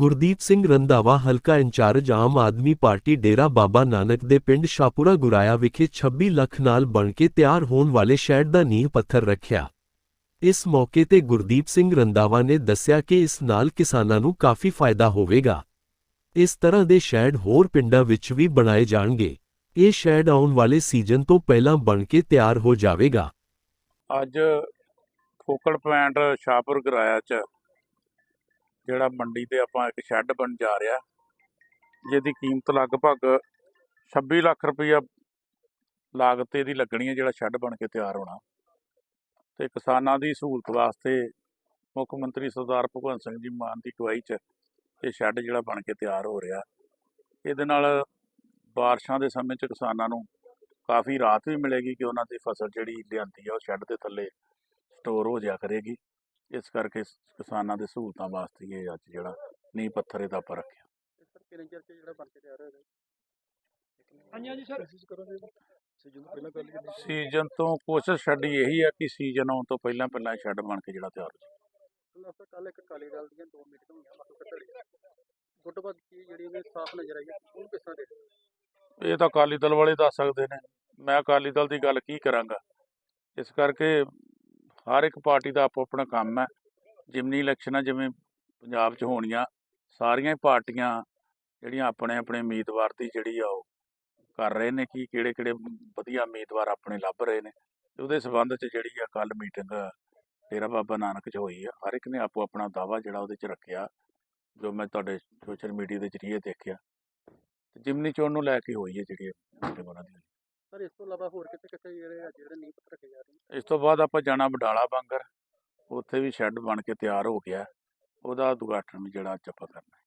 ਗੁਰਦੀਪ ਸਿੰਘ ਰੰਧਾਵਾ ਹਲਕਾ incharge Aam Aadmi party Dera Baba Nanak ਦੇ ਪਿੰਡ ਸ਼ਾਪੁਰਾ ਗੁਰਾਇਆ ਵਿਖੇ 26 ਲੱਖ ਨਾਲ ਬਣ ਕੇ ਤਿਆਰ ਹੋਣ ਵਾਲੇ ਸ਼ੈਡ ਦਾ ਨੀਂਹ ਪੱਥਰ ਰੱਖਿਆ। ਇਸ ਮੌਕੇ ਤੇ ਗੁਰਦੀਪ ਸਿੰਘ ਰੰਧਾਵਾ ਨੇ ਦੱਸਿਆ ਕਿ ਇਸ ਨਾਲ ਕਿਸਾਨਾਂ ਨੂੰ ਕਾਫੀ ਫਾਇਦਾ ਹੋਵੇਗਾ। ਇਸ ਤਰ੍ਹਾਂ ਦੇ ਸ਼ੈਡ ਹੋਰ ਪਿੰਡਾਂ ਵਿੱਚ ਵੀ ਬਣਾਏ ਜਾਣਗੇ। ਇਹ ਸ਼ੈਡ ਆਉਣ ਵਾਲੇ ਸੀਜ਼ਨ ਤੋਂ ਪਹਿਲਾਂ ਬਣ ਕੇ ਤਿਆਰ ਹੋ ਜਾਵੇਗਾ। ਅੱਜ ਫੋਕਲ ਪੁਆਇੰਟ ਸ਼ਾਹਪੁਰ ਗਰਾਇਆ ਚ ਜਿਹੜਾ ਮੰਡੀ ਤੇ ਆਪਾਂ ਇੱਕ ਸ਼ੈੱਡ ਬਣ ਜਾ ਰਿਹਾ, ਜਿਹਦੀ ਕੀਮਤ ਲਗਭਗ 26 ਲੱਖ ਰੁਪਈਆ ਲਾਗਤ ਇਹਦੀ ਲੱਗਣੀ ਹੈ ਜਿਹੜਾ ਸ਼ੈੱਡ ਬਣ ਕੇ ਤਿਆਰ ਹੋਣਾ। ਤੇ ਕਿਸਾਨਾਂ ਦੀ ਸਹੂਲਤ ਵਾਸਤੇ ਮੁੱਖ ਮੰਤਰੀ ਸਰਦਾਰ ਭਗਵੰਤ ਸਿੰਘ ਜੀ ਮਾਨ ਦੀ ਅਗਵਾਈ 'ਚ ਇਹ ਸ਼ੈੱਡ ਜਿਹੜਾ ਬਣ ਕੇ ਤਿਆਰ ਹੋ ਰਿਹਾ। ਇਹਦੇ ਨਾਲ ਬਾਰਿਸ਼ਾਂ ਦੇ ਸਮੇਂ 'ਚ ਕਿਸਾਨਾਂ ਨੂੰ ਕਾਫੀ ਰਾਹਤ ਵੀ ਮਿਲੇਗੀ ਕਿ ਉਹਨਾਂ ਦੀ ਫਸਲ ਜਿਹੜੀ ਲਿਆਂਦੀ ਆ ਉਹ ਸ਼ੈੱਡ ਦੇ ਥੱਲੇ ਸਟੋਰ ਹੋ ਜਾ ਕਰੇਗੀ। ਇਸ ਕਰਕੇ ਸ- ਕਿਸਾਨਾਂ ਦੇ ਸਹੂਲਤਾਂ ਵਾਸਤੇ ਇਹ ਅੱਜ ਜਿਹੜਾ ਨੀਂਹ ਪੱਥਰ ਇਹਦਾ ਆਪਾਂ ਰੱਖਿਆ। ਸਰ ਕਿੰਨੇ ਚਿਰ ਚ ਜਿਹੜਾ ਬਣ ਕੇ ਤਿਆਰ ਹੋਏਗਾ ਹਾਂਜੀ ਹਾਂਜੀ ਸਰ। ਕੋਸ਼ਿਸ਼ ਕਰੋਗੇ ਸੀਜ਼ਨ ਤੋਂ ਪਹਿਲਾਂ ਗੱਲ ਕੀਤੀ ਸੀਜ਼ਨ ਤੋਂ ਕੋਸ਼ਿਸ਼ ਸਾਡੀ ਇਹੀ ਹੈ ਕਿ ਸੀਜ਼ਨ ਆਉਣ ਤੋਂ ਪਹਿਲਾਂ ਪਹਿਲਾਂ ਸ਼ੈੱਡ ਬਣ ਕੇ ਜਿਹੜਾ ਤਿਆਰ ਹੋ ਜਾਵੇ। ਉਹਨਾਂ ਕੱਲ ਇੱਕ ਕਾਲੀ ਦਲ ਦੀਆਂ ਦੋ ਮੀਟਿੰਗਾਂ ਹੋਈਆਂ ਮਤਲਬ ਕੱਢੜੀ ਗੁੱਟਬਾਦ ਕੀ ਜਿਹੜੀ ਉਹਨੇ ਸਾਫ਼ ਨਜ਼ਰ ਆਈ ਹੈ ਉਹਨੂੰ ਕਿਸ ਤਰ੍ਹਾਂ ਦੇ ਇਹ ਤਾਂ ਅਕਾਲੀ ਦਲ ਵਾਲੇ ਦੱਸ ਸਕਦੇ ਨੇ। ਮੈਂ ਅਕਾਲੀ ਦਲ ਦੀ ਗੱਲ ਕੀ ਕਰਾਂਗਾ? ਇਸ ਕਰਕੇ ਹਰ ਇੱਕ ਪਾਰਟੀ ਦਾ ਆਪੋ ਆਪਣਾ ਕੰਮ ਹੈ। ਜਿਮਨੀ ਇਲੈਕਸ਼ਨਾਂ ਜਿਵੇਂ ਪੰਜਾਬ 'ਚ ਹੋਣੀਆਂ, ਸਾਰੀਆਂ ਹੀ ਪਾਰਟੀਆਂ ਜਿਹੜੀਆਂ ਆਪਣੇ ਆਪਣੇ ਉਮੀਦਵਾਰ ਦੀ ਜਿਹੜੀ ਆ ਉਹ ਕਰ ਰਹੇ ਨੇ ਕਿ ਕਿਹੜੇ ਕਿਹੜੇ ਵਧੀਆ ਉਮੀਦਵਾਰ ਆਪਣੇ ਲੱਭ ਰਹੇ ਨੇ। ਤੇ ਉਹਦੇ ਸਬੰਧ 'ਚ ਜਿਹੜੀ ਆ ਕੱਲ ਮੀਟਿੰਗ ਡੇਰਾ ਬਾਬਾ ਨਾਨਕ 'ਚ ਹੋਈ ਆ। ਹਰ ਇੱਕ ਨੇ ਆਪੋ ਆਪਣਾ ਦਾਵਾ ਜਿਹੜਾ ਉਹਦੇ 'ਚ ਰੱਖਿਆ, ਜੋ ਮੈਂ ਤੁਹਾਡੇ ਸੋਸ਼ਲ ਮੀਡੀਆ ਦੇ ਜ਼ਰੀਏ ਦੇਖਿਆ। ਤੇ ਜਿਮਨੀ ਚੋਣ ਨੂੰ ਲੈ ਕੇ ਹੋਈ ਹੈ ਜਿਹੜੀ ਮੀਟਿੰਗ ਉਹਨਾਂ ਦੀ। ਸਰ ਇਸ ਤੋਂ ਇਲਾਵਾ ਹੋਰ ਕਿਤੇ ਕਿਤੇ ਜਿਹੜੇ ਅੱਜ ਜਿਹੜੇ ਨੀਂਹ ਪੱਥਰ ਰੱਖੇ ਜਾ ਰਹੇ ਨੇ? ਇਸ ਤੋਂ ਬਾਅਦ ਆਪਾਂ ਜਾਣਾ ਬਡਾਲਾ ਬੰਗਰ, ਉੱਥੇ ਵੀ ਸ਼ੈੱਡ ਬਣ ਕੇ ਤਿਆਰ ਹੋ ਗਿਆ। ਉਹਦਾ ਉਦਘਾਟਨ ਵੀ ਜਿਹੜਾ ਅੱਜ ਆਪਾਂ ਕਰਨਾ।